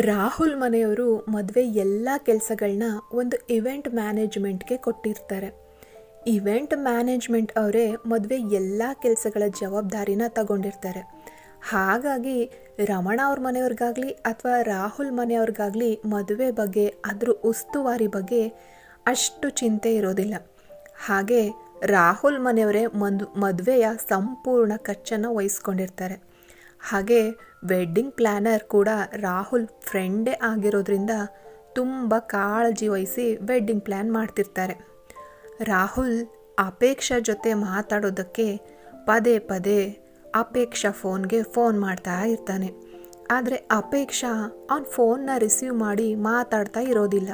ರಾಹುಲ್ ಮನೆಯವರು ಮದುವೆ ಎಲ್ಲ ಕೆಲಸಗಳನ್ನ ಒಂದು ಇವೆಂಟ್ ಮ್ಯಾನೇಜ್ಮೆಂಟ್ಗೆ ಕೊಟ್ಟಿರ್ತಾರೆ. ಇವೆಂಟ್ ಮ್ಯಾನೇಜ್ಮೆಂಟ್ ಅವರೇ ಮದುವೆ ಎಲ್ಲ ಕೆಲಸಗಳ ಜವಾಬ್ದಾರಿನ ತಗೊಂಡಿರ್ತಾರೆ. ಹಾಗಾಗಿ ರಮಣ ಅವ್ರ ಮನೆಯವ್ರಿಗಾಗಲಿ ಅಥವಾ ರಾಹುಲ್ ಮನೆಯವ್ರಿಗಾಗಲಿ ಮದುವೆ ಬಗ್ಗೆ ಅದ್ರ ಉಸ್ತುವಾರಿ ಬಗ್ಗೆ ಅಷ್ಟು ಚಿಂತೆ ಇರೋದಿಲ್ಲ. ಹಾಗೆ ರಾಹುಲ್ ಮನೆಯವರೇ ಮದ್ ಮದುವೆಯ ಸಂಪೂರ್ಣ ಖರ್ಚನ್ನು ವಹಿಸ್ಕೊಂಡಿರ್ತಾರೆ. ಹಾಗೆ ವೆಡ್ಡಿಂಗ್ ಪ್ಲ್ಯಾನರ್ ಕೂಡ ರಾಹುಲ್ ಫ್ರೆಂಡೇ ಆಗಿರೋದ್ರಿಂದ ತುಂಬ ಕಾಳಜಿ ವಹಿಸಿ ವೆಡ್ಡಿಂಗ್ ಪ್ಲ್ಯಾನ್ ಮಾಡ್ತಿರ್ತಾರೆ. ರಾಹುಲ್ ಅಪೇಕ್ಷಾ ಜೊತೆ ಮಾತಾಡೋದಕ್ಕೆ ಪದೇ ಪದೇ ಅಪೇಕ್ಷಾ ಫೋನ್ಗೆ ಫೋನ್ ಮಾಡ್ತಾ ಇರ್ತಾನೆ. ಆದರೆ ಅಪೇಕ್ಷಾ ಅವನ ಫೋನ್ನ ರಿಸೀವ್ ಮಾಡಿ ಮಾತಾಡ್ತಾ ಇರೋದಿಲ್ಲ.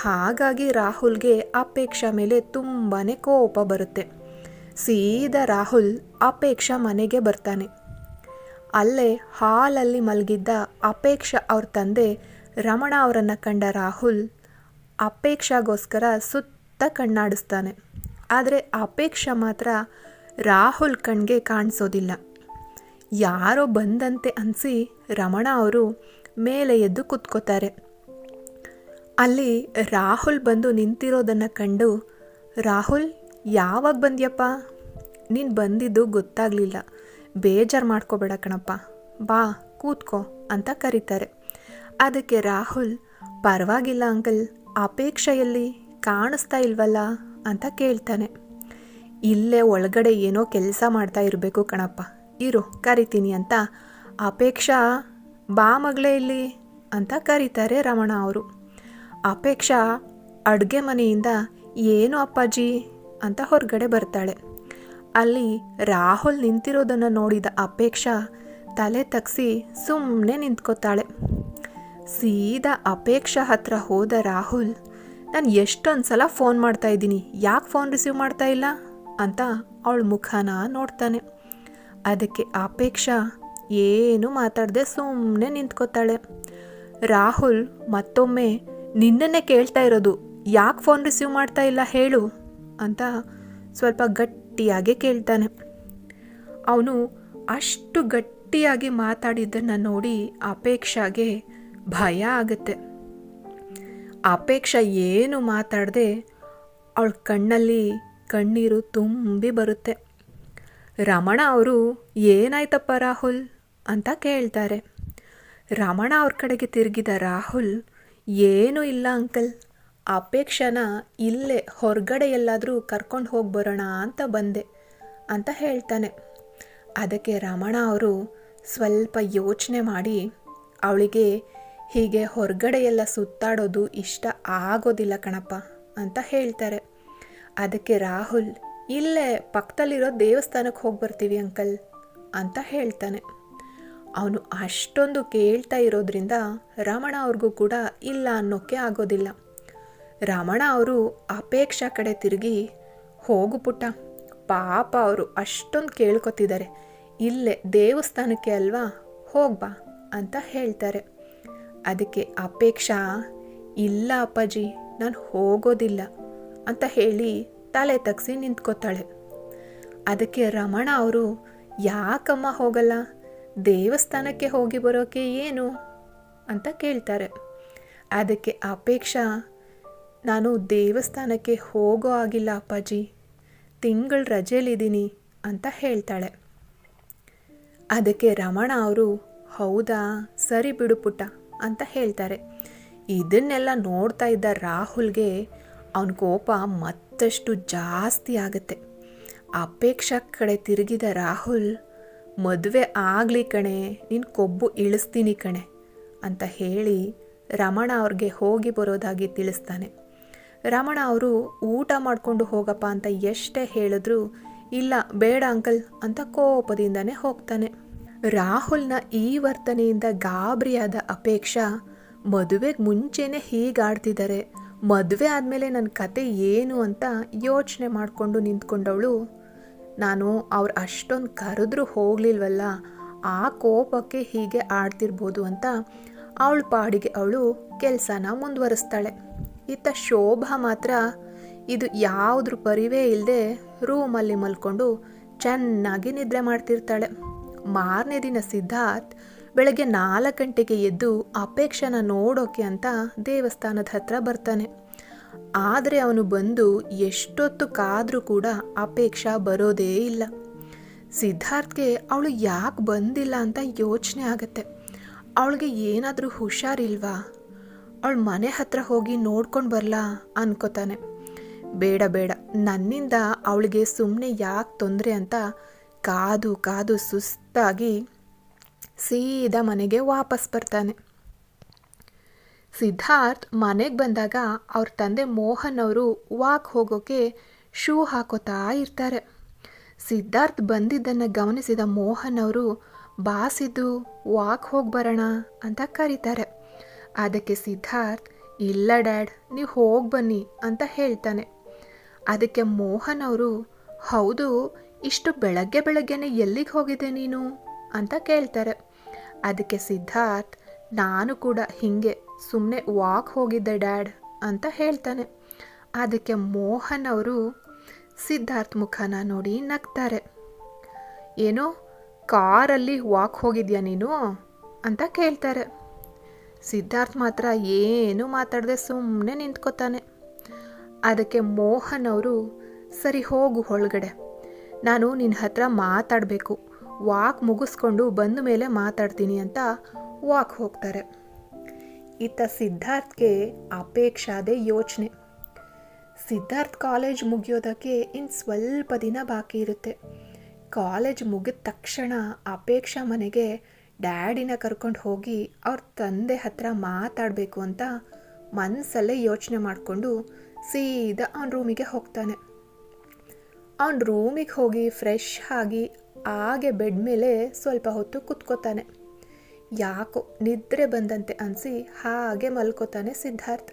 ಹಾಗಾಗಿ ರಾಹುಲ್ಗೆ ಅಪೇಕ್ಷಾ ಮೇಲೆ ತುಂಬಾ ಕೋಪ ಬರುತ್ತೆ. ಸೀದಾ ರಾಹುಲ್ ಅಪೇಕ್ಷಾ ಮನೆಗೆ ಬರ್ತಾನೆ. ಅಲ್ಲೇ ಹಾಲಲ್ಲಿ ಮಲಗಿದ್ದ ಅಪೇಕ್ಷ ಅವ್ರ ತಂದೆ ರಮಣ ಅವರನ್ನು ಕಂಡ ರಾಹುಲ್ ಅಪೇಕ್ಷಾಗೋಸ್ಕರ ಸುತ್ತ ಕಣ್ಣಾಡಿಸ್ತಾನೆ. ಆದರೆ ಅಪೇಕ್ಷ ಮಾತ್ರ ರಾಹುಲ್ ಕಣ್ಗೆ ಕಾಣಿಸೋದಿಲ್ಲ. ಯಾರೋ ಬಂದಂತೆ ಅನಿಸಿ ರಮಣ ಅವರು ಮೇಲೆ ಎದ್ದು ಕೂತ್ಕೋತಾರೆ. ಅಲ್ಲಿ ರಾಹುಲ್ ಬಂದು ನಿಂತಿರೋದನ್ನು ಕಂಡು, ರಾಹುಲ್, ಯಾವಾಗ ಬಂದ್ಯಪ್ಪ? ನೀನು ಬಂದಿದ್ದು ಗೊತ್ತಾಗಲಿಲ್ಲ. ಬೇಜಾರು ಮಾಡ್ಕೋಬೇಡ ಕಣಪ್ಪ. ಬಾ, ಕೂತ್ಕೋ ಅಂತ ಕರೀತಾರೆ. ಅದಕ್ಕೆ ರಾಹುಲ್, ಪರವಾಗಿಲ್ಲ ಅಂಕಲ್, ಅಪೇಕ್ಷೆಯಲ್ಲಿ ಕಾಣಿಸ್ತಾ ಇಲ್ವಲ್ಲ ಅಂತ ಕೇಳ್ತಾನೆ. ಇಲ್ಲೇ ಒಳಗಡೆ ಏನೋ ಕೆಲಸ ಮಾಡ್ತಾ ಇರಬೇಕು ಕಣಪ್ಪ. ಇರು, ಕರಿತೀನಿ ಅಂತ ಅಪೇಕ್ಷಾ, ಬಾ ಮಗಳೇ ಇಲ್ಲಿ ಅಂತ ಕರೀತಾರೆ ರಮಣ ಅವರು. ಅಪೇಕ್ಷಾ, ಅಡುಗೆ ಮನೆಯಿಂದ, ಏನು ಅಪ್ಪಾಜಿ? ಅಂತ ಹೊರಗಡೆ ಬರ್ತಾಳೆ. ಅಲ್ಲಿ ರಾಹುಲ್ ನಿಂತಿರೋದನ್ನು ನೋಡಿದ ಅಪೇಕ್ಷಾ ತಲೆ ತಗ್ಸಿ ಸುಮ್ಮನೆ ನಿಂತ್ಕೋತಾಳೆ. ಸೀದಾ ಅಪೇಕ್ಷಾ ಹತ್ರ ಹೋದ ರಾಹುಲ್, ನಾನು ಎಷ್ಟೊಂದು ಸಲ ಫೋನ್ ಮಾಡ್ತಾ ಇದ್ದೀನಿ, ಯಾಕೆ ಫೋನ್ ರಿಸೀವ್ ಮಾಡ್ತಾ ಇಲ್ಲ? ಅಂತ ಅವಳ ಮುಖನ ನೋಡ್ತಾನೆ. ಅದಕ್ಕೆ ಅಪೇಕ್ಷಾ ಏನು ಮಾತಾಡದೆ ಸುಮ್ಮನೆ ನಿಂತ್ಕೋತಾಳೆ. ರಾಹುಲ್ ಮತ್ತೊಮ್ಮೆ, ನಿನ್ನನ್ನೇ ಕೇಳ್ತಾ ಇರೋದು, ಯಾಕೆ ಫೋನ್ ರಿಸೀವ್ ಮಾಡ್ತಾ ಇಲ್ಲ ಹೇಳು? ಅಂತ ಸ್ವಲ್ಪ ಗಟ್ಟಿಯಾಗಿ ಕೇಳ್ತಾನೆ. ಅವನು ಅಷ್ಟು ಗಟ್ಟಿಯಾಗಿ ಮಾತಾಡಿದ್ದನ್ನು ನೋಡಿ ಅಪೇಕ್ಷಾಗೆ ಭಯ ಆಗುತ್ತೆ. ಅಪೇಕ್ಷ ಏನು ಮಾತಾಡದೆ ಅವಳ ಕಣ್ಣಲ್ಲಿ ಕಣ್ಣೀರು ತುಂಬಿ ಬರುತ್ತೆ. ರಮಣ ಅವರು, ಏನಾಯ್ತಪ್ಪ ರಾಹುಲ್? ಅಂತ ಕೇಳ್ತಾರೆ. ರಮಣ ಅವ್ರ ಕಡೆಗೆ ತಿರುಗಿದ ರಾಹುಲ್, ಏನೂ ಇಲ್ಲ ಅಂಕಲ್ ಅಪೇಕ್ಷನ ಇಲ್ಲೇ ಹೊರಗಡೆ ಎಲ್ಲಾದರೂ ಕರ್ಕೊಂಡು ಹೋಗಿ ಬರೋಣ ಅಂತ ಬಂದೆ ಅಂತ ಹೇಳ್ತಾನೆ. ಅದಕ್ಕೆ ರಮಣ ಅವರು ಸ್ವಲ್ಪ ಯೋಚನೆ ಮಾಡಿ, ಅವಳಿಗೆ ಹೀಗೆ ಹೊರಗಡೆ ಎಲ್ಲ ಸುತ್ತಾಡೋದು ಇಷ್ಟ ಆಗೋದಿಲ್ಲ ಕಣಪ್ಪ ಅಂತ ಹೇಳ್ತಾರೆ. ಅದಕ್ಕೆ ರಾಹುಲ್, ಇಲ್ಲೇ ಪಕ್ಕದಲ್ಲಿರೋ ದೇವಸ್ಥಾನಕ್ಕೆ ಹೋಗಿ ಬರ್ತೀವಿ ಅಂಕಲ್ ಅಂತ ಹೇಳ್ತಾನೆ. ಅವನು ಅಷ್ಟೊಂದು ಕೇಳ್ತಾ ಇರೋದ್ರಿಂದ ರಮಣ ಅವ್ರಿಗೂ ಕೂಡ ಇಲ್ಲ ಅನ್ನೋಕ್ಕೆ ಆಗೋದಿಲ್ಲ. ರಮಣ ಅವರು ಅಪೇಕ್ಷಾ ಕಡೆ ತಿರುಗಿ, ಹೋಗು ಪುಟ್ಟ, ಪಾಪ ಅವರು ಅಷ್ಟೊಂದು ಕೇಳ್ಕೊತಿದ್ದಾರೆ ಇಲ್ಲೇ ದೇವಸ್ಥಾನಕ್ಕೆ ಅಲ್ವಾ? ಹೋಗ್ಬಾ ಅಂತ ಹೇಳ್ತಾರೆ. ಅದಕ್ಕೆ, ಅಪೇಕ್ಷಾ, ಇಲ್ಲ ಅಪ್ಪಾಜಿ, ನಾನು ಹೋಗೋದಿಲ್ಲ, ಅಂತ ಹೇಳಿ ತಲೆ ತಗ್ಸಿ ನಿಂತ್ಕೋತಾಳೆ. ಅದಕ್ಕೆ ರಮಣ ಅವರು, ಯಾಕಮ್ಮ ಹೋಗಲ್ಲ? ದೇವಸ್ಥಾನಕ್ಕೆ ಹೋಗಿ ಬರೋಕೆ ಏನು? ಅಂತ ಕೇಳ್ತಾರೆ. ಅದಕ್ಕೆ, ಅಪೇಕ್ಷಾ ನಾನು ದೇವಸ್ಥಾನಕ್ಕೆ ಹೋಗೋ ಆಗಿಲ್ಲ ಅಪ್ಪಾಜಿ. ತಿಂಗಳ ರಜೆಯಲ್ಲಿದ್ದೀನಿ ಅಂತ ಹೇಳ್ತಾಳೆ. ಅದಕ್ಕೆ ರಮಣ ಅವರು, ಹೌದಾ, ಸರಿ ಬಿಡು ಪುಟ್ಟ ಅಂತ ಹೇಳ್ತಾರೆ. ಇದನ್ನೆಲ್ಲ ನೋಡ್ತಾ ಇದ್ದ ರಾಹುಲ್ಗೆ ಅವನ ಕೋಪ ಮತ್ತಷ್ಟು ಜಾಸ್ತಿ ಆಗುತ್ತೆ. ಅಪೇಕ್ಷಾ ಕಡೆ ತಿರುಗಿದ ರಾಹುಲ್, ಮದುವೆ ಆಗಲಿ ಕಣೆ ನಿನ್ನ ಕೊಬ್ಬು ಇಳಿಸ್ತೀನಿ ಕಣೆ ಅಂತ ಹೇಳಿ ರಮಣ ಅವ್ರಿಗೆ ಹೋಗಿ ಬರೋದಾಗಿ ತಿಳಿಸ್ತಾನೆ. ರಮಣ ಅವರು ಊಟ ಮಾಡಿಕೊಂಡು ಹೋಗಪ್ಪ ಅಂತ ಎಷ್ಟೇ ಹೇಳಿದ್ರು, ಇಲ್ಲ, ಬೇಡ ಅಂಕಲ್ ಅಂತ ಕೋಪದಿಂದನೇ ಹೋಗ್ತಾನೆ. ರಾಹುಲ್ನ ಈ ವರ್ತನೆಯಿಂದ ಗಾಬರಿಯಾದ ಅಪೇಕ್ಷಾ ಮದುವೆಗೆ ಮುಂಚೆನೇ ಹೀಗಾಡ್ತಿದ್ದಾರೆ ಮದುವೆ ಆದಮೇಲೆ ನನ್ನ ಕತೆ ಏನು ಅಂತ ಯೋಚನೆ ಮಾಡಿಕೊಂಡು ನಿಂತ್ಕೊಂಡವಳು, ನಾನು ಅವ್ರು ಅಷ್ಟೊಂದು ಕರೆದ್ರೂ ಹೋಗಲಿಲ್ವಲ್ಲ, ಆ ಕೋಪಕ್ಕೆ ಹೀಗೆ ಆಡ್ತಿರ್ಬೋದು ಅಂತ ಅವಳ ಪಾಡಿಗೆ ಅವಳು ಕೆಲಸನ ಮುಂದುವರಿಸ್ತಾಳೆ. ಇತ್ತ ಶೋಭಾ ಮಾತ್ರ ಇದು ಯಾವುದ್ರ ಪರಿವೇ ಇಲ್ಲದೆ ರೂಮಲ್ಲಿ ಮಲ್ಕೊಂಡು ಚೆನ್ನಾಗಿ ನಿದ್ರೆ ಮಾಡ್ತಿರ್ತಾಳೆ. ಮಾರನೇ ದಿನ ಸಿದ್ಧಾರ್ಥ್ ಬೆಳಗ್ಗೆ ನಾಲ್ಕು ಗಂಟೆಗೆ ಎದ್ದು ಅಪೇಕ್ಷನ ನೋಡೋಕೆ ಅಂತ ದೇವಸ್ಥಾನದ ಹತ್ರ ಬರ್ತಾನೆ. ಆದರೆ ಅವನು ಬಂದು ಎಷ್ಟೊತ್ತು ಕಾದರೂ ಕೂಡ ಅಪೇಕ್ಷಾ ಬರೋದೇ ಇಲ್ಲ. ಸಿದ್ಧಾರ್ಥ್ಗೆ ಅವಳು ಯಾಕೆ ಬಂದಿಲ್ಲ ಅಂತ ಯೋಚನೆ ಆಗತ್ತೆ. ಅವಳಿಗೆ ಏನಾದರೂ ಹುಷಾರಿಲ್ವಾ? ಅವಳ ಮನೆ ಹತ್ರ ಹೋಗಿ ನೋಡ್ಕೊಂಡು ಬರಲಾ ಅನ್ಕೋತಾನೆ. ಬೇಡ ಬೇಡ. ನನ್ನಿಂದ ಅವಳಿಗೆ ಸುಮ್ಮನೆ ಯಾಕೆ ತೊಂದರೆ ಅಂತ ಕಾದು ಕಾದು ಸುಸ್ತಾಗಿ ಸೀದಾ ಮನೆಗೆ ವಾಪಸ್ ಬರ್ತಾನೆ. ಸಿದ್ಧಾರ್ಥ್ ಮನೆಗೆ ಬಂದಾಗ ಅವ್ರ ತಂದೆ ಮೋಹನ್ ಅವರು ವಾಕ್ ಹೋಗೋಕೆ ಶೂ ಹಾಕೋತಾ ಇರ್ತಾರೆ. ಸಿದ್ಧಾರ್ಥ್ ಬಂದಿದ್ದನ್ನು ಗಮನಿಸಿದ ಮೋಹನ್ ಅವರು, ಬಾಸಿದ್ದು ವಾಕ್ ಹೋಗಿ ಬರೋಣ ಅಂತ ಕರೀತಾರೆ. ಅದಕ್ಕೆ ಸಿದ್ಧಾರ್ಥ್, ಇಲ್ಲ ಡ್ಯಾಡ್, ನೀವು ಹೋಗಿ ಬನ್ನಿ ಅಂತ ಹೇಳ್ತಾನೆ. ಅದಕ್ಕೆ ಮೋಹನ್ ಅವರು, ಹೌದು, ಇಷ್ಟು ಬೆಳಗ್ಗೆ ಬೆಳಗ್ಗೆನೆ ಎಲ್ಲಿಗೆ ಹೋಗಿದೆ ನೀನು? ಅಂತ ಕೇಳ್ತಾರೆ. ಅದಕ್ಕೆ ಸಿದ್ಧಾರ್ಥ್, ನಾನು ಕೂಡ ಹೀಗೆ ಸುಮ್ಮನೆ ವಾಕ್ ಹೋಗಿದ್ದೆ ಡ್ಯಾಡ್ ಅಂತ ಹೇಳ್ತಾನೆ. ಅದಕ್ಕೆ ಮೋಹನ್ ಅವರು ಸಿದ್ಧಾರ್ಥ್ ಮುಖನ ನೋಡಿ ನಗ್ತಾರೆ. ಏನೋ ಕಾರಲ್ಲಿ ವಾಕ್ ಹೋಗಿದ್ಯಾ ನೀನು? ಅಂತ ಕೇಳ್ತಾರೆ. ಸಿದ್ಧಾರ್ಥ್ ಮಾತ್ರ ಏನು ಮಾತಾಡದೆ ಸುಮ್ಮನೆ ನಿಂತ್ಕೋತಾನೆ. ಅದಕ್ಕೆ ಮೋಹನ್ ಅವರು ಸರಿ ಹೋಗು ಒಳಗಡೆ. ನಾನು ನಿನ್ನ ಹತ್ರ ಮಾತಾಡಬೇಕು. ವಾಕ್ ಮುಗಿಸ್ಕೊಂಡು ಬಂದ ಮೇಲೆ ಮಾತಾಡ್ತೀನಿ ಅಂತ ವಾಕ್ ಹೋಗ್ತಾರೆ. ಇತ್ತ ಸಿದ್ಧಾರ್ಥ್ಗೆ ಅಪೇಕ್ಷಾದೆ ಯೋಚನೆ. ಸಿದ್ಧಾರ್ಥ್ ಕಾಲೇಜ್ ಮುಗಿಯೋದಕ್ಕೆ ಇನ್ನು ಸ್ವಲ್ಪ ದಿನ ಬಾಕಿ ಇರುತ್ತೆ. ಕಾಲೇಜ್ ಮುಗಿದ ತಕ್ಷಣ ಅಪೇಕ್ಷಾ ಮನೆಗೆ ಡ್ಯಾಡಿನ ಕರ್ಕೊಂಡು ಹೋಗಿ ಅವ್ರ ತಂದೆ ಹತ್ರ ಮಾತಾಡಬೇಕು ಅಂತ ಮನಸ್ಸಲ್ಲೇ ಯೋಚನೆ ಮಾಡಿಕೊಂಡು ಸೀದಾ ಅವನ ರೂಮಿಗೆ ಹೋಗ್ತಾನೆ. ಅವನ ರೂಮಿಗೆ ಹೋಗಿ ಫ್ರೆಶ್ ಆಗಿ ಹಾಗೆ ಬೆಡ್ ಮೇಲೆ ಸ್ವಲ್ಪ ಹೊತ್ತು ಕುತ್ಕೋತಾನೆ. ಯಾಕೋ ನಿದ್ರೆ ಬಂದಂತೆ ಅನಿಸಿ ಹಾಗೆ ಮಲ್ಕೋತಾನೆ ಸಿದ್ಧಾರ್ಥ್.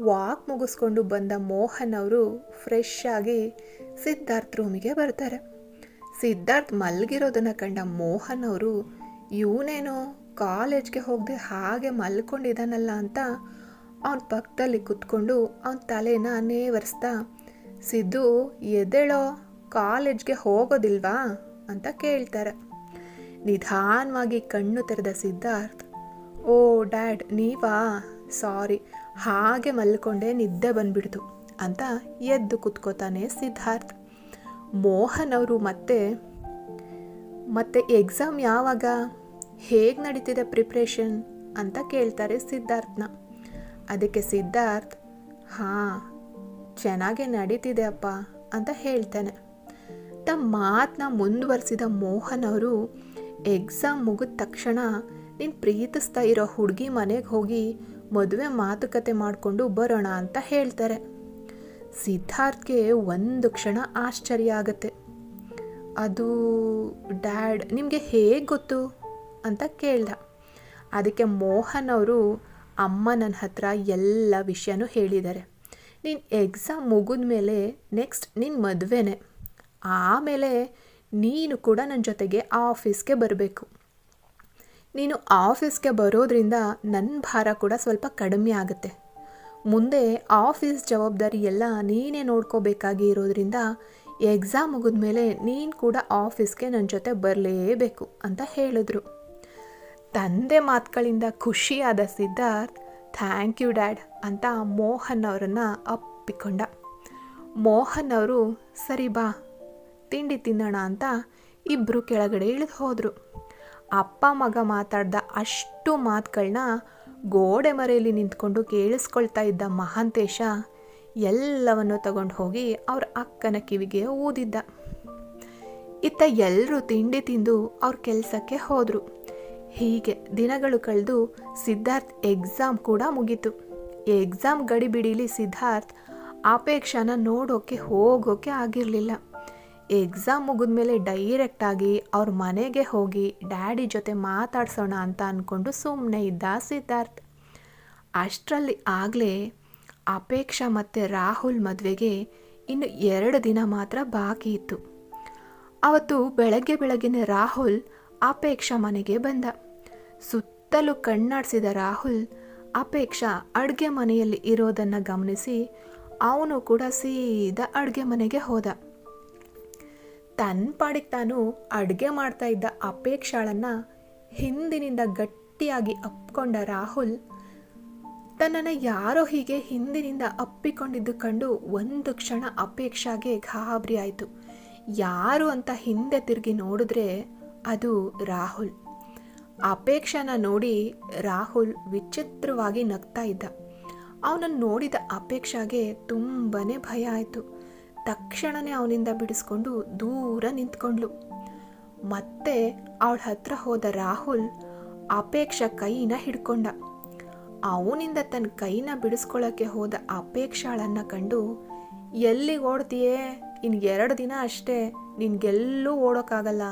ವಾಕ್ ಮುಗಿಸ್ಕೊಂಡು ಬಂದ ಮೋಹನ್ ಅವರು ಫ್ರೆಶ್ ಆಗಿ ಸಿದ್ಧಾರ್ಥ್ ರೂಮಿಗೆ ಬರ್ತಾರೆ. ಸಿದ್ಧಾರ್ಥ್ ಮಲಗಿರೋದನ್ನು ಕಂಡ ಮೋಹನ್ ಅವರು ಇವನೇನೋ ಕಾಲೇಜ್ಗೆ ಹೋಗದೆ ಹಾಗೆ ಮಲ್ಕೊಂಡಿದ್ದಾನಲ್ಲ ಅಂತ ಅವನ ಪಕ್ಕದಲ್ಲಿ ಕುತ್ಕೊಂಡು ಅವನ ತಲೆನ ನೇವರಿಸ್ತಾ, ಸಿದ್ದು, ಎದ್ದೇಳೋ ಕಾಲೇಜ್ಗೆ ಹೋಗೋದಿಲ್ವಾ? ಅಂತ ಕೇಳ್ತಾರೆ. ನಿಧಾನವಾಗಿ ಕಣ್ಣು ತೆರೆದ ಸಿದ್ಧಾರ್ಥ್, ಓ ಡ್ಯಾಡ್, ನೀವಾ? ಸಾರಿ, ಹಾಗೆ ಮಲ್ಕೊಂಡೆ ನಿದ್ದೆ ಬಂದ್ಬಿಡ್ತು ಅಂತ ಎದ್ದು ಕುತ್ಕೋತಾನೆ ಸಿದ್ಧಾರ್ಥ್. ಮೋಹನ್ ಅವರು ಮತ್ತೆ ಮತ್ತೆ ಎಕ್ಸಾಮ್ ಯಾವಾಗ? ಹೇಗೆ ನಡೀತಿದೆ ಪ್ರಿಪ್ರೇಷನ್ ಅಂತ ಕೇಳ್ತಾರೆ ಸಿದ್ಧಾರ್ಥ್ನ. ಅದಕ್ಕೆ ಸಿದ್ಧಾರ್ಥ್, ಹಾಂ, ಚೆನ್ನಾಗೇ ನಡೀತಿದೆ ಅಪ್ಪ ಅಂತ ಹೇಳ್ತಾನೆ. ತಮ್ಮ ಮಾತನ್ನ ಮುಂದುವರೆಸಿದ ಮೋಹನ್ ಅವರು ಎಕ್ಸಾಮ್ ಮುಗಿದ ತಕ್ಷಣ ನೀನು ಪ್ರೀತಿಸ್ತಾ ಇರೋ ಹುಡುಗಿ ಮನೆಗೆ ಹೋಗಿ ಮದುವೆ ಮಾತುಕತೆ ಮಾಡಿಕೊಂಡು ಬರೋಣ ಅಂತ ಹೇಳ್ತಾರೆ. ಸಿದ್ಧಾರ್ಥ್ಗೆ ಒಂದು ಕ್ಷಣ ಆಶ್ಚರ್ಯ ಆಗತ್ತೆ. ಅದು, ಡ್ಯಾಡ್, ನಿಮಗೆ ಹೇಗೆ ಗೊತ್ತು? ಅಂತ ಕೇಳ್ದ. ಅದಕ್ಕೆ ಮೋಹನ್ ಅವರು ಅಮ್ಮ ನನ್ನ ಹತ್ರ ಎಲ್ಲ ವಿಷಯನೂ ಹೇಳಿದ್ದಾರೆ ನೀನು ಎಕ್ಸಾಮ್ ಮುಗಿದ ಮೇಲೆ ನೆಕ್ಸ್ಟ್ ನಿನ್ನ ಮದುವೆನೇ. ಆಮೇಲೆ ನೀನು ಕೂಡ ನನ್ನ ಜೊತೆಗೆ ಆಫೀಸ್ಗೆ ಬರಬೇಕು. ನೀನು ಆಫೀಸ್ಗೆ ಬರೋದ್ರಿಂದ ನನ್ನ ಭಾರ ಕೂಡ ಸ್ವಲ್ಪ ಕಡಿಮೆ ಆಗುತ್ತೆ. ಮುಂದೆ ಆಫೀಸ್ ಜವಾಬ್ದಾರಿ ಎಲ್ಲ ನೀನೇ ನೋಡ್ಕೋಬೇಕಾಗಿ ಇರೋದ್ರಿಂದ ಎಕ್ಸಾಮ್ ಮುಗಿದ ಮೇಲೆ ನೀನು ಕೂಡ ಆಫೀಸ್ಗೆ ನನ್ನ ಜೊತೆ ಬರಲೇಬೇಕು ಅಂತ ಹೇಳಿದ್ರು. ತಂದೆ ಮಾತುಗಳಿಂದ ಖುಷಿಯಾದ ಸಿದ್ಧಾರ್ಥ್, ಥ್ಯಾಂಕ್ ಯು, ಡ್ಯಾಡ್ ಅಂತ ಮೋಹನ್ ಅವರನ್ನು ಅಪ್ಪಿಕೊಂಡ. ಮೋಹನ್ ಅವರು, ಸರಿ ಬಾ, ತಿಂಡಿ ತಿನ್ನೋಣ ಅಂತ ಇಬ್ಬರು ಕೆಳಗಡೆ ಇಳಿದು ಹೋದರು. ಅಪ್ಪ, ಮಗ ಮಾತಾಡ್ದ ಅಷ್ಟು ಮಾತುಗಳನ್ನ ಗೋಡೆ ಮರೆಯಲ್ಲಿ ನಿಂತ್ಕೊಂಡು ಕೇಳಿಸ್ಕೊಳ್ತಾ ಇದ್ದ ಮಹಾಂತೇಶ ಎಲ್ಲವನ್ನು ತಗೊಂಡು ಹೋಗಿ ಅವ್ರ ಅಕ್ಕನ ಕಿವಿಗೆ ಊದಿದ್ದ. ಇತ್ತ ಎಲ್ಲರೂ ತಿಂಡಿ ತಿಂದು ಅವ್ರ ಕೆಲಸಕ್ಕೆ ಹೋದರು. ಹೀಗೆ ದಿನಗಳು ಕಳೆದು ಸಿದ್ಧಾರ್ಥ್ ಎಕ್ಸಾಮ್ ಕೂಡ ಮುಗೀತು. ಎಕ್ಸಾಮ್ ಗಡಿಬಿಡೀಲಿ ಸಿದ್ಧಾರ್ಥ್ ಅಪೇಕ್ಷಾನ ನೋಡೋಕ್ಕೆ ಹೋಗೋಕೆ ಆಗಿರಲಿಲ್ಲ. ಎಕ್ಸಾಮ್ ಮುಗಿದ್ಮೇಲೆ ಡೈರೆಕ್ಟಾಗಿ ಅವ್ರ ಮನೆಗೆ ಹೋಗಿ ಡ್ಯಾಡಿ ಜೊತೆ ಮಾತಾಡ್ಸೋಣ ಅಂತ ಅಂದ್ಕೊಂಡು ಸುಮ್ಮನೆ ಇದ್ದ ಸಿದ್ಧಾರ್ಥ್. ಅಷ್ಟರಲ್ಲಿ ಆಗಲೇ ಅಪೇಕ್ಷಾ ಮತ್ತು ರಾಹುಲ್ ಮದುವೆಗೆ ಇನ್ನು ಎರಡು ದಿನ ಮಾತ್ರ ಬಾಕಿ ಇತ್ತು. ಅವತ್ತು ಬೆಳಗ್ಗೆ ಬೆಳಗ್ಗೆನೆ ರಾಹುಲ್ ಅಪೇಕ್ಷಾ ಮನೆಗೆ ಬಂದ. ಸುತ್ತಲೂ ಕಣ್ಣಾಡಿಸಿದ ರಾಹುಲ್ ಅಪೇಕ್ಷಾ ಅಡುಗೆ ಮನೆಯಲ್ಲಿ ಇರೋದನ್ನು ಗಮನಿಸಿ ಅವನು ಕೂಡ ಸೀದಾ ಅಡುಗೆ ಮನೆಗೆ ಹೋದ. ತನ್ನ ಪಾಡಿಗೆ ತಾನು ಅಡುಗೆ ಮಾಡ್ತಾ ಇದ್ದ ಅಪೇಕ್ಷಾಳನ್ನು ಹಿಂದಿನಿಂದ ಗಟ್ಟಿಯಾಗಿ ಅಪ್ಕೊಂಡ ರಾಹುಲ್ ತನ್ನನ್ನು ಯಾರೋ ಹೀಗೆ ಹಿಂದಿನಿಂದ ಅಪ್ಪಿಕೊಂಡಿದ್ದು ಕಂಡು ಒಂದು ಕ್ಷಣ ಅಪೇಕ್ಷಾಗೆ ಗಾಬರಿ ಆಯಿತು. ಯಾರು ಅಂತ ಹಿಂದೆ ತಿರುಗಿ ನೋಡಿದ್ರೆ ಅದು ರಾಹುಲ್. ಅಪೇಕ್ಷನ ನೋಡಿ ರಾಹುಲ್ ವಿಚಿತ್ರವಾಗಿ ನಗ್ತಾ ಇದ್ದ. ಅವನನ್ನು ನೋಡಿದ ಅಪೇಕ್ಷಾಗೆ ತುಂಬನೇ ಭಯ ಆಯಿತು. ತಕ್ಷಣನೇ ಅವನಿಂದ ಬಿಡಿಸ್ಕೊಂಡು ದೂರ ನಿಂತ್ಕೊಂಡ್ಳು ಮತ್ತೆ ಅವಳ ಹತ್ರ ಹೋದ ರಾಹುಲ್ ಅಪೇಕ್ಷ ಕೈನ ಹಿಡ್ಕೊಂಡ. ಅವನಿಂದ ತನ್ನ ಕೈನ ಬಿಡಿಸ್ಕೊಳ್ಳೋಕ್ಕೆ ಹೋದ ಅಪೇಕ್ಷಾಳನ್ನು ಕಂಡು, ಎಲ್ಲಿಗೆ ಓಡ್ತೀಯೇ? ಇನ್ನು ಎರಡು ದಿನ ಅಷ್ಟೇ. ನಿನಗೆಲ್ಲೂ ಓಡೋಕ್ಕಾಗಲ್ಲ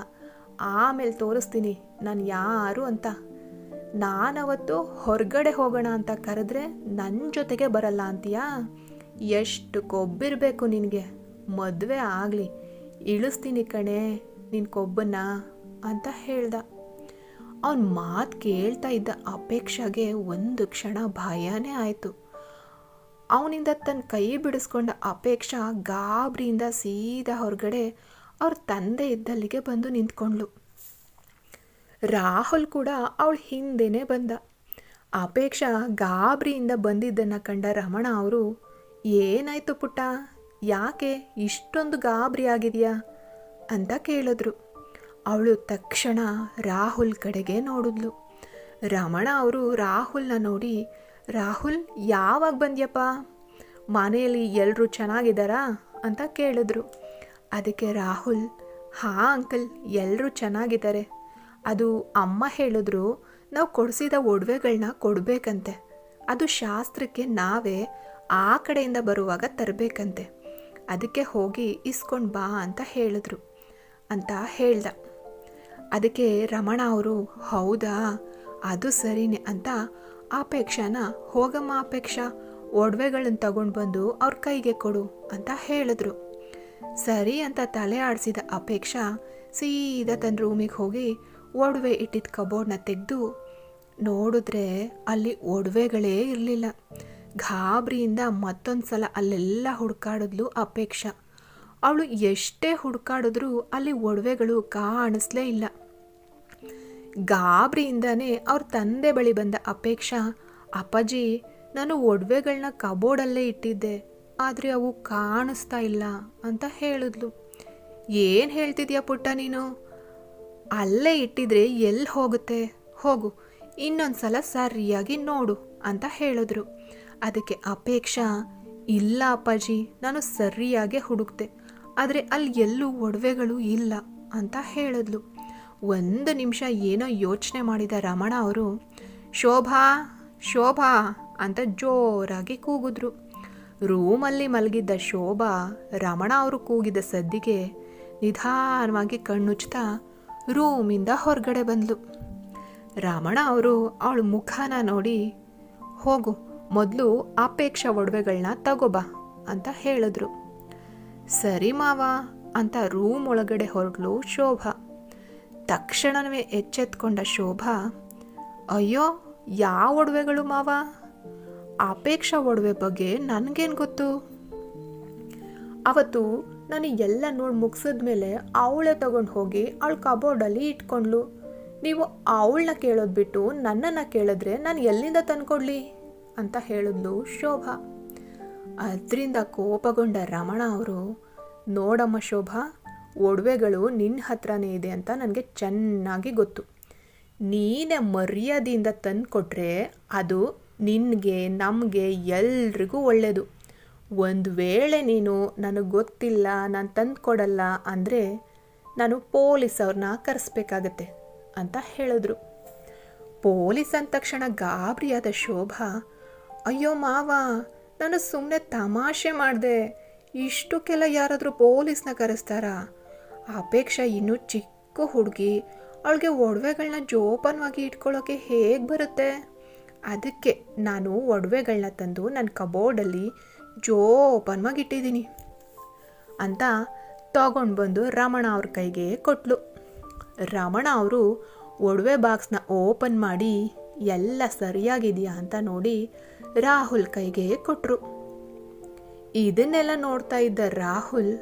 ಆಮೇಲೆ ತೋರಿಸ್ತೀನಿ ನಾನು ಯಾರು ಅಂತ. ನಾನವತ್ತು ಹೊರಗಡೆ ಹೋಗೋಣ ಅಂತ ಕರೆದ್ರೆ ನನ್ನ ಜೊತೆಗೆ ಬರಲ್ಲ ಅಂತೀಯಾ? ಎಷ್ಟು ಕೊಬ್ಬಿರಬೇಕು ನಿನಗೆ. ಮದುವೆ ಆಗಲಿ. ಇಳಿಸ್ತೀನಿ ಕಣೆ ನಿನ್ನ ಕೊಬ್ಬನ್ನ ಅಂತ ಹೇಳ್ದ. ಅವನ ಮಾತು ಕೇಳ್ತಾ ಇದ್ದ ಅಪೇಕ್ಷೆಗೆ ಒಂದು ಕ್ಷಣ ಭಯನೇ ಆಯಿತು. ಅವನಿಂದ ತನ್ನ ಕೈ ಬಿಡಿಸ್ಕೊಂಡ ಅಪೇಕ್ಷ ಗಾಬರಿಯಿಂದ ಸೀದಾ ಹೊರಗಡೆ ಅವ್ರ ತಂದೆ ಇದ್ದಲ್ಲಿಗೆ ಬಂದು ನಿಂತ್ಕೊಂಡ್ಳು. ರಾಹುಲ್ ಕೂಡ ಅವಳ ಹಿಂದೆನೇ ಬಂದ. ಅಪೇಕ್ಷಾ ಗಾಬರಿಯಿಂದ ಬಂದಿದ್ದನ್ನು ಕಂಡ ರಮಣ ಅವರು, ಏನಾಯ್ತು ಪುಟ್ಟ? ಯಾಕೆ ಇಷ್ಟೊಂದು ಗಾಬರಿ ಆಗಿದೆಯಾ? ಅಂತ ಕೇಳಿದ್ರು. ಅವಳು ತಕ್ಷಣ ರಾಹುಲ್ ಕಡೆಗೆ ನೋಡಿದ್ಲು. ರಮಣ ಅವರು ರಾಹುಲ್ನ ನೋಡಿ, ರಾಹುಲ್, ಯಾವಾಗ ಬಂದ್ಯಪ್ಪ? ಮನೆಯಲ್ಲಿ ಎಲ್ಲರೂ ಚೆನ್ನಾಗಿದ್ದಾರಾ? ಅಂತ ಕೇಳಿದ್ರು. ಅದಕ್ಕೆ ರಾಹುಲ್, ಹಾಂ, ಅಂಕಲ್ ಎಲ್ಲರೂ ಚೆನ್ನಾಗಿದ್ದಾರೆ. ಅದು ಅಮ್ಮ ಹೇಳಿದ್ರು, ನಾವು ಕೊಡಿಸಿದ ಒಡವೆಗಳನ್ನ ಕೊಡಬೇಕಂತೆ. ಅದು ಶಾಸ್ತ್ರಕ್ಕೆ ನಾವೇ ಆ ಕಡೆಯಿಂದ ಬರುವಾಗ ತರಬೇಕಂತೆ. ಅದಕ್ಕೆ ಹೋಗಿ ಇಸ್ಕೊಂಡು ಬಾ ಅಂತ ಹೇಳಿದ್ರು, ಅಂತ ಹೇಳ್ದ. ಅದಕ್ಕೆ ರಮಣ ಅವರು, ಹೌದಾ, ಅದು ಸರಿನೇ, ಅಂತ ಅಪೇಕ್ಷಾನ ಹೋಗಮ್ಮ ಅಪೇಕ್ಷಾ ಒಡವೆಗಳನ್ನು ತಗೊಂಡು ಬಂದು ಅವ್ರ ಕೈಗೆ ಕೊಡು, ಅಂತ ಹೇಳಿದ್ರು. ಸರಿ ಅಂತ ತಲೆ ಆಡಿಸಿದ ಅಪೇಕ್ಷಾ ಸೀದಾ ತನ್ನ ರೂಮಿಗೆ ಹೋಗಿ ಒಡವೆ ಇಟ್ಟಿದ್ದ ಕಬೋರ್ಡ್ನ ತೆಗೆದು, ನೋಡಿದ್ರೆ ಅಲ್ಲಿ ಒಡವೆಗಳೇ ಇರಲಿಲ್ಲ. ಗಾಬರಿಯಿಂದ ಮತ್ತೊಂದು ಸಲ ಅಲ್ಲೆಲ್ಲ ಹುಡುಕಾಡಿದ್ಲು ಅಪೇಕ್ಷಾ. ಅವಳು ಎಷ್ಟೇ ಹುಡುಕಾಡಿದ್ರೂ ಅಲ್ಲಿ ಒಡವೆಗಳು ಕಾಣಿಸ್ಲೇ ಇಲ್ಲ. ಗಾಬರಿಯಿಂದನೇ ಅವ್ರ ತಂದೆ ಬಳಿ ಬಂದ ಅಪೇಕ್ಷಾ, ಅಪ್ಪಾಜಿ, ನಾನು ಒಡವೆಗಳನ್ನ ಕಬೋರ್ಡಲ್ಲೇ ಇಟ್ಟಿದ್ದೆ. ಆದರೆ ಅವು ಕಾಣಿಸ್ತಾ ಇಲ್ಲ ಅಂತ ಹೇಳಿದ್ಲು. ಏನು ಹೇಳ್ತಿದ್ಯಾ ಪುಟ್ಟ ನೀನು? ಅಲ್ಲೇ ಇಟ್ಟಿದ್ರೆ ಎಲ್ಲಿ ಹೋಗುತ್ತೆ? ಹೋಗು ಇನ್ನೊಂದು ಸಲ ಸರಿಯಾಗಿ ನೋಡು ಅಂತ ಹೇಳಿದ್ರು. ಅದಕ್ಕೆ ಅಪೇಕ್ಷಾ, ಇಲ್ಲ ಅಪ್ಪಾಜಿ, ನಾನು ಸರಿಯಾಗಿ ಹುಡುಕ್ತೆ ಆದರೆ ಅಲ್ಲಿ ಎಲ್ಲೂ ಒಡವೆಗಳು ಇಲ್ಲ ಅಂತ ಹೇಳಿದ್ಲು. ಒಂದು ನಿಮಿಷ ಏನೋ ಯೋಚನೆ ಮಾಡಿದ ರಮಣ ಅವರು, ಶೋಭಾ ಶೋಭಾ ಅಂತ ಜೋರಾಗಿ ಕೂಗಿದ್ರು. ರೂಮಲ್ಲಿ ಮಲಗಿದ್ದ ಶೋಭಾ ರಮಣ ಅವರು ಕೂಗಿದ ಸದ್ದಿಗೆ ನಿಧಾನವಾಗಿ ಕಣ್ಣುಚ್ಚುತ್ತಾ ರೂಮಿಂದ ಹೊರಗಡೆ ಬಂದ್ಲು. ರಮಣ ಅವರು ಅವಳ ಮುಖಾನ ನೋಡಿ, ಹೋಗು, ಮೊದಲು ಅಪೇಕ್ಷಾ ಒಡವೆಗಳನ್ನ ತಗೋಬಾ ಅಂತ ಹೇಳಿದ್ರು. ಸರಿ ಮಾವ ಅಂತ ರೂಮ್ ಒಳಗಡೆ ಹೊರಡ್ಲು ಶೋಭಾ. ತಕ್ಷಣವೇ ಎಚ್ಚೆತ್ಕೊಂಡ ಶೋಭಾ, ಅಯ್ಯೋ, ಯಾವ ಒಡವೆಗಳು ಮಾವ? ಅಪೇಕ್ಷಾ ಒಡವೆ ಬಗ್ಗೆ ನನಗೇನು ಗೊತ್ತು? ಅವತ್ತು ನಾನು ಎಲ್ಲ ನೋಡಿ ಮುಗಿಸಿದ್ಮೇಲೆ ಅವಳೇ ತಗೊಂಡು ಹೋಗಿ ಅವಳ ಕಬೋರ್ಡಲ್ಲಿ ಇಟ್ಕೊಂಡ್ಲು ನೀವು ಅವಳನ್ನ ಕೇಳೋದು ಬಿಟ್ಟು ನನ್ನನ್ನು ಕೇಳಿದ್ರೆ ನಾನು ಎಲ್ಲಿಂದ ತಂದ್ಕೊಡ್ಲಿ? ಅಂತ ಹೇಳಿದ್ಲು ಶೋಭಾ. ಅದರಿಂದ ಕೋಪಗೊಂಡ ರಮಣ ಅವರು, ನೋಡಮ್ಮ ಶೋಭಾ, ಒಡವೆಗಳು ನಿನ್ನ ಹತ್ರನೇ ಇದೆ ಅಂತ ನನಗೆ ಚೆನ್ನಾಗಿ ಗೊತ್ತು. ನೀನೇ ಮರ್ಯಾದೆಯಿಂದ ತಂದು ಕೊಟ್ಟರೆ ಅದು ನಿನಗೆ, ನಮಗೆ ಎಲ್ರಿಗೂ ಒಳ್ಳೆಯದು ಒಂದು ವೇಳೆ ನೀನು ನನಗೆ ಗೊತ್ತಿಲ್ಲ, ನಾನು ತಂದು ಕೊಡಲ್ಲ ಅಂದರೆ ನಾನು ಪೊಲೀಸ್ ಅವ್ರನ್ನ ಕರೆಸ್ಬೇಕಾಗತ್ತೆ ಅಂತ ಹೇಳಿದ್ರು. ಪೊಲೀಸ್ ಅಂದ ತಕ್ಷಣ ಗಾಬರಿಯಾದ ಶೋಭಾ, ಅಯ್ಯೋ ಮಾವ, ನಾನು ಸುಮ್ಮನೆ ತಮಾಷೆ ಮಾಡಿದೆ. ಇಷ್ಟಕ್ಕೆಲ್ಲ ಯಾರಾದರೂ ಪೊಲೀಸ್ನ ಕರೆಸ್ತಾರಾ? ಅಪೇಕ್ಷೆ ಇನ್ನೂ ಚಿಕ್ಕ ಹುಡುಗಿ, ಅವಳಿಗೆ ಒಡವೆಗಳನ್ನ ಜೋಪಾನವಾಗಿ ಇಟ್ಕೊಳ್ಳೋಕೆ ಹೇಗೆ ಬರುತ್ತೆ? ಅದಕ್ಕೆ ನಾನು ಒಡವೆಗಳನ್ನ ತಂದು ನನ್ನ ಕಬೋರ್ಡಲ್ಲಿ ಜೋಪನ್ವಾಗಿ ಇಟ್ಟಿದ್ದೀನಿ ಅಂತ ತಗೊಂಡು ಬಂದು ರಮಣ ಅವ್ರ ಕೈಗೆ ಕೊಟ್ಲು. ರಮಣ ಅವರು ಒಡವೆ ಬಾಕ್ಸ್ನ ಓಪನ್ ಮಾಡಿ, ಎಲ್ಲ ಸರಿಯಾಗಿದೆಯಾ? ಅಂತ ನೋಡಿ ರಾಹುಲ್ ಕೈಗೆ ಕೊಟ್ಟರು ಇದನ್ನೆಲ್ಲ ನೋಡ್ತಾ ಇದ್ದ ರಾಹುಲ್,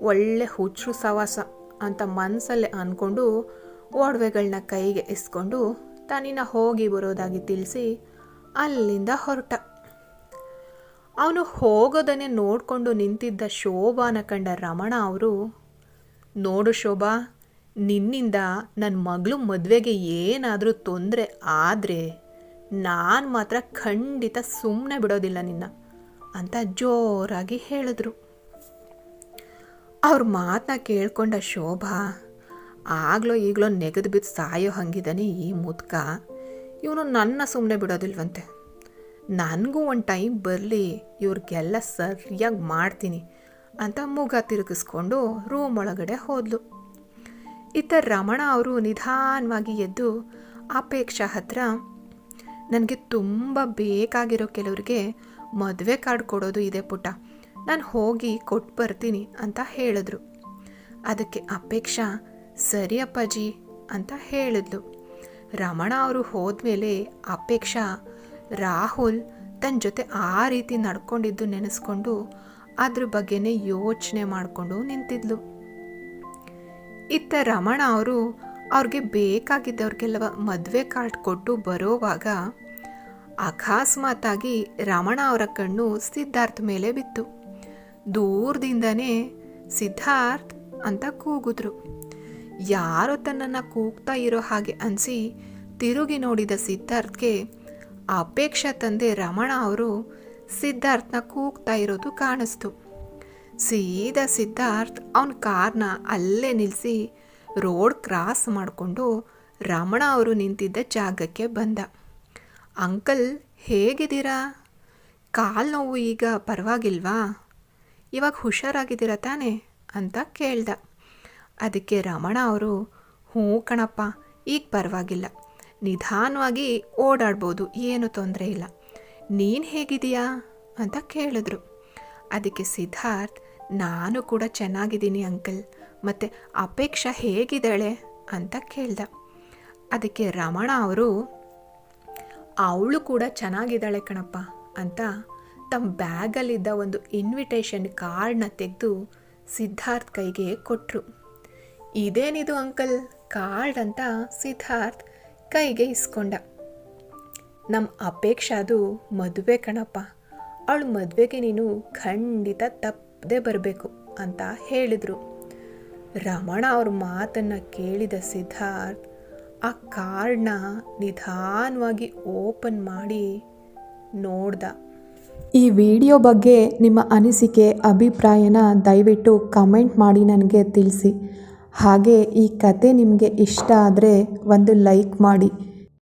ಒಳ್ಳೆ ಹುಚ್ಚು ಸವಾಸ ಅಂತ ಮನಸ್ಸಲ್ಲೇ ಅಂದ್ಕೊಂಡು ಒಡವೆಗಳನ್ನ ಕೈಗೆ ಇಸ್ಕೊಂಡು ತಾನಿನ್ನ ಹೋಗಿ ಬರೋದಾಗಿ ತಿಳಿಸಿ ಅಲ್ಲಿಂದ ಹೊರಟ. ಅವನು ಹೋಗೋದನ್ನೇ ನೋಡಿಕೊಂಡು ನಿಂತಿದ್ದ ಶೋಭಾನ ಕಂಡ ರಮಣ ಅವರು, ನೋಡು ಶೋಭಾ, ನಿನ್ನಿಂದ ನನ್ನ ಮಗಳು ಮದುವೆಗೆ ಏನಾದರೂ ತೊಂದರೆ ಆದರೆ ನಾನು ಮಾತ್ರ ಖಂಡಿತ ಸುಮ್ಮನೆ ಬಿಡೋದಿಲ್ಲ ನಿನ್ನ ಅಂತ ಜೋರಾಗಿ ಹೇಳಿದ್ರು. ಅವ್ರ ಮಾತನ್ನ ಕೇಳ್ಕೊಂಡ ಶೋಭಾ ಆಗ್ಲೋ ಈಗಲೋ ನೆಗೆದು ಬಿದ್ದು ಸಾಯೋ ಹಂಗಿದ್ದಾನೆ ಈ ಮುದ್ಕ. ಇವನು ನನ್ನ ಸುಮ್ಮನೆ ಬಿಡೋದಿಲ್ವಂತೆ. ನನಗೂ ಒಂದು ಟೈಮ್ ಬರಲಿ, ಇವ್ರಿಗೆಲ್ಲ ಸರಿಯಾಗಿ ಮಾಡ್ತೀನಿ ಅಂತ ಮುಗ ತಿರುಗಿಸ್ಕೊಂಡು ರೂಮ್ ಒಳಗಡೆ ಹೋದ್ಲು. ಇತ್ತ ರಮಣ ಅವರು ನಿಧಾನವಾಗಿ ಎದ್ದು ಅಪೇಕ್ಷಾ ಹತ್ರ, ನನಗೆ ತುಂಬ ಬೇಕಾಗಿರೋ ಕೆಲವರಿಗೆ ಮದುವೆ ಕಾರ್ಡ್ ಕೊಡೋದು ಇದೆ ಪುಟ್ಟ. ನಾನು ಹೋಗಿ ಕೊಟ್ಟು ಬರ್ತೀನಿ ಅಂತ ಹೇಳಿದ್ರು. ಅದಕ್ಕೆ ಅಪೇಕ್ಷಾ ಸರಿ ಅಪ್ಪಾಜಿ ಅಂತ ಹೇಳಿದ್ಲು. ರಮಣ ಅವರು ಹೋದ್ಮೇಲೆ ಅಪೇಕ್ಷಾ, ರಾಹುಲ್ ತನ್ನ ಜೊತೆ ಆ ರೀತಿ ನಡ್ಕೊಂಡಿದ್ದು ನೆನೆಸ್ಕೊಂಡು ಅದ್ರ ಬಗ್ಗೆನೇ ಯೋಚನೆ ಮಾಡಿಕೊಂಡು ನಿಂತಿದ್ಲು. ಇತ್ತ ರಮಣ ಅವರು ಅವ್ರಿಗೆ ಬೇಕಾಗಿದ್ದವ್ರಿಗೆಲ್ಲ ಮದುವೆ ಕಾರ್ಡ್ ಕೊಟ್ಟು ಬರೋವಾಗ ಅಕಸ್ಮಾತಾಗಿ ರಮಣ ಅವರ ಕಣ್ಣು ಸಿದ್ಧಾರ್ಥ್ ಮೇಲೆ ಬಿತ್ತು. ದೂರದಿಂದನೇ ಸಿದ್ಧಾರ್ಥ್ ಅಂತ ಕೂಗಿದ್ರು. ಯಾರೋ ತನ್ನನ್ನು ಕೂಗ್ತಾ ಇರೋ ಹಾಗೆ ಅನಿಸಿ ತಿರುಗಿ ನೋಡಿದ ಸಿದ್ಧಾರ್ಥ್ಗೆ ಅಪೇಕ್ಷಾ ತಂದೆ ರಮಣ ಅವರು ಸಿದ್ಧಾರ್ಥ್ನ ಕೂಗ್ತಾ ಇರೋದು ಕಾಣಿಸ್ತು. ಸೀದಾ ಸಿದ್ಧಾರ್ಥ್ ಅವನ ಕಾರ್ನ ಅಲ್ಲೇ ನಿಲ್ಲಿಸಿ ರೋಡ್ ಕ್ರಾಸ್ ಮಾಡಿಕೊಂಡು ರಮಣ ಅವರು ನಿಂತಿದ್ದ ಜಾಗಕ್ಕೆ ಬಂದ. ಅಂಕಲ್, ಹೇಗಿದ್ದೀರಾ? ಕಾಲು ನೋವು ಈಗ ಪರವಾಗಿಲ್ವಾ? ಇವಾಗ ಹುಷಾರಾಗಿದ್ದೀರಾ ತಾನೇ? ಅಂತ ಕೇಳ್ದ. ಅದಕ್ಕೆ ರಮಣ ಅವರು, ಹ್ಞೂ ಕಣಪ್ಪ, ಈಗ ಪರವಾಗಿಲ್ಲ. ನಿಧಾನವಾಗಿ ಓಡಾಡ್ಬೋದು, ಏನು ತೊಂದರೆ ಇಲ್ಲ. ನೀನು ಹೇಗಿದೆಯಾ ಅಂತ ಕೇಳಿದ್ರು. ಅದಕ್ಕೆ ಸಿದ್ಧಾರ್ಥ್, ನಾನು ಕೂಡ ಚೆನ್ನಾಗಿದ್ದೀನಿ ಅಂಕಲ್, ಮತ್ತು ಅಪೇಕ್ಷಾ ಹೇಗಿದ್ದಾಳೆ? ಅಂತ ಕೇಳ್ದ. ಅದಕ್ಕೆ ರಮಣ ಅವರು, ಅವಳು ಕೂಡ ಚೆನ್ನಾಗಿದ್ದಾಳೆ ಕಣಪ್ಪ, ಅಂತ ತಮ್ಮ ಬ್ಯಾಗಲ್ಲಿದ್ದ ಒಂದು ಇನ್ವಿಟೇಷನ್ ಕಾರ್ಡ್ನ ತೆಗೆದು ಸಿದ್ಧಾರ್ಥ್ ಕೈಗೆ ಕೊಟ್ಟರು ಇದೇನಿದು ಅಂಕಲ್? ಕಾರ್ಡ್ ಅಂತ ಸಿದ್ಧಾರ್ಥ್ ಕೈಗೆ ಇಸ್ಕೊಂಡ. ನಮ್ಮ ಅಪೇಕ್ಷಾದು ಮದುವೆ ಕಣಪ್ಪ. ಅವಳು ಮದುವೆಗೆ ನೀನು ಖಂಡಿತ ತಪ್ಪದೆ ಬರಬೇಕು ಅಂತ ಹೇಳಿದರು. ರಮಣ ಅವ್ರ ಮಾತನ್ನು ಕೇಳಿದ ಸಿದ್ಧಾರ್ಥ್ ಆ ಕಾರ್ಡ್ನ ನಿಧಾನವಾಗಿ ಓಪನ್ ಮಾಡಿ ನೋಡ್ದ. ಈ ವಿಡಿಯೋ ಬಗ್ಗೆ ನಿಮ್ಮ ಅನಿಸಿಕೆ, ಅಭಿಪ್ರಾಯನ ದಯವಿಟ್ಟು ಕಮೆಂಟ್ ಮಾಡಿ ನನಗೆ ತಿಳಿಸಿ. ಹಾಗೆ ಈ ಕತೆ ನಿಮಗೆ ಇಷ್ಟ ಆದರೆ ಒಂದು ಲೈಕ್ ಮಾಡಿ.